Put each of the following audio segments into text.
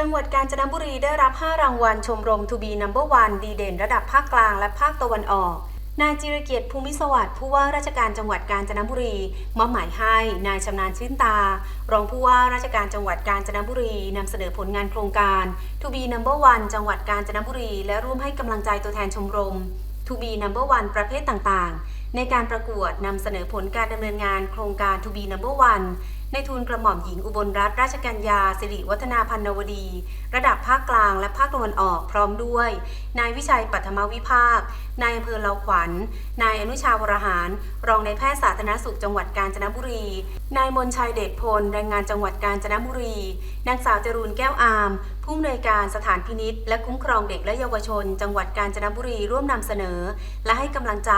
จังหวัดกาญจนบุรีได้รับ 5 รางวัลชมรมทูบีนัมเบอร์วันดีเด่นระดับภาคกลางและภาคตะวันออก นายจิรเกียรติภูมิสวัสดิ์ผู้ว่าราชการจังหวัดกาญจนบุรีมอบหมายให้ นายชำนาญชื่นตา รองผู้ว่าราชการจังหวัดกาญจนบุรีนำเสนอผลงานโครงการทูบีนัมเบอร์วันจังหวัดกาญจนบุรี และร่วมให้กำลังใจตัวแทนชมรมทูบีนัมเบอร์วันประเภทต่างๆ ในการประกวดนำเสนอผลการดำเนินงานโครงการทูบีนัมเบอร์วันในทุนกระหม่อมหญิงอุบลรัตนราชกัญญาสิริวัฒนาพันนวดี ระดับภาคกลางและภาคตะวันออกพร้อมด้วย นายวิชัยปัทมวิภาค นายอำเภอเลาขวัญ นายอนุชาวรหาร รองนายแพทย์สาธารณสุขจังหวัดกาญจนบุรี นายมนชัยเดชพลแรงงานจังหวัดกาญจนบุรี นางสาวจรูนแก้วอาม ผู้อำนวยการสถานพินิษและคุ้มครองเด็กและเยาวชน จังหวัดกาญจนบุรีร่วมนำเสนอ และให้กำลังใจ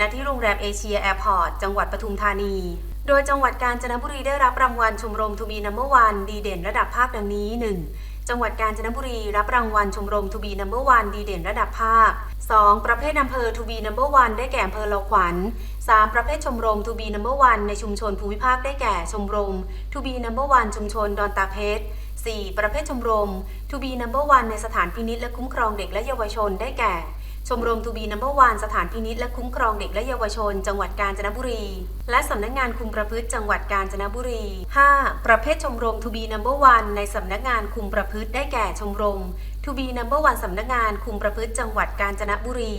ณที่โรงแรมเอเชียแอร์พอร์ตจังหวัดปทุมธานี โดยจังหวัดกาญจนบุรีได้รับรางวัลชมรมทูบีนัมเบอร์วันดีเด่นระดับภาคดังนี้ 1. จังหวัดกาญจนบุรีรับรางวัลชมรมทูบีนัมเบอร์วันดีเด่นระดับภาค 2. ประเภทอำเภอทูบีนัมเบอร์วันได้แก่อำเภอลาขวัญ 3. ประเภทชมรมทูบีนัมเบอร์วันในชุมชนภูมิภาคได้แก่ชมรมทูบีนัมเบอร์วันชุมชนดอนตาเพชร 4. ประเภทชมรมทูบีนัมเบอร์วันในสถานพินิษและคุ้มครองเด็กและเยาวชนได้แก่ ชมรมทูบีนัมเบอร์วันสถานพินิษและคุ้มครองเด็กและเยาวชน จังหวัดกาญจนบุรี และสำนักงานคุมประพฤติจังหวัดกาญจนบุรี 5. ประเภทชมรมทูบีนัมเบอร์วันในสำนักงานคุมประพฤติได้แก่ชมรมทูบีนัมเบอร์วันสำนักงานคุมประพฤติจังหวัดกาญจนบุรี